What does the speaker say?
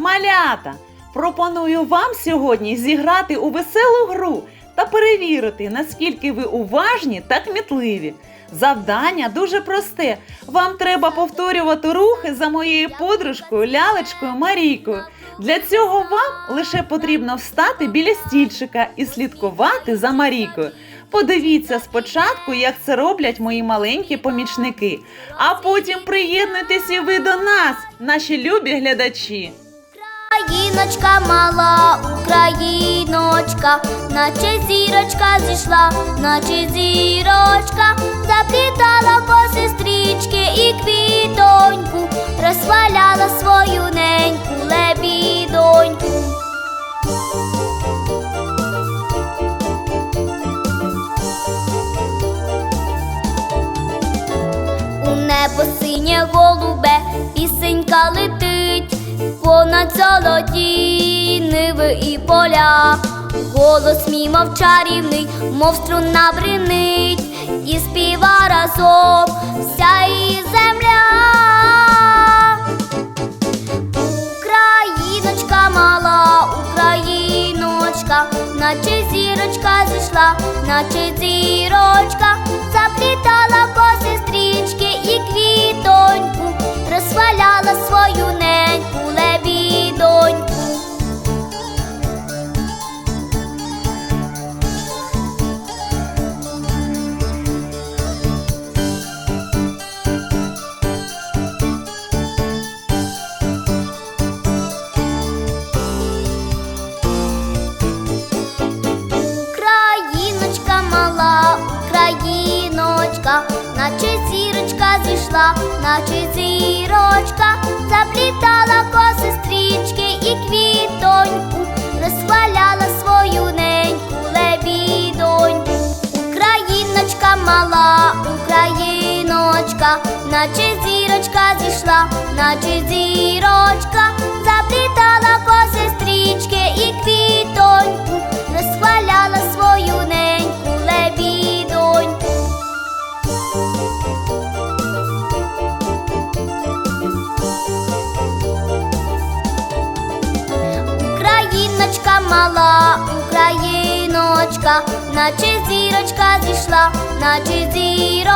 Малята! Пропоную вам сьогодні зіграти у веселу гру та перевірити, наскільки ви уважні та кмітливі. Завдання дуже просте. Вам треба повторювати рухи за моєю подружкою лялечкою Марійкою. Для цього вам лише потрібно встати біля стільчика і слідкувати за Марійкою. Подивіться спочатку, як це роблять мої маленькі помічники, а потім приєднуйтесь і ви до нас, наші любі глядачі. Україночка мала, Україночка, наче зірочка зійшла, наче зірочка, заплітала по сестрички і квітоньку, розхваляла свою неньку лебідоньку. У небо синє голубе, пісенька летить, понад золоті ниви і поля. Голос мій мов чарівний, мов струна бринить, і співа разом вся її земля. Україночка мала, Україночка, наче зірочка зійшла, наче зірочка, заплітала по сестрички і квітоньку, зірочка наче зірочка, заплітала по стрічки і квітоньку, розхваляла свою неньку лебідоньку. Україночка мала, Україночка, наче зірочка зійшла, наче зірочка, мала, Україночка, наче зірочка зійшла, наче зірочка,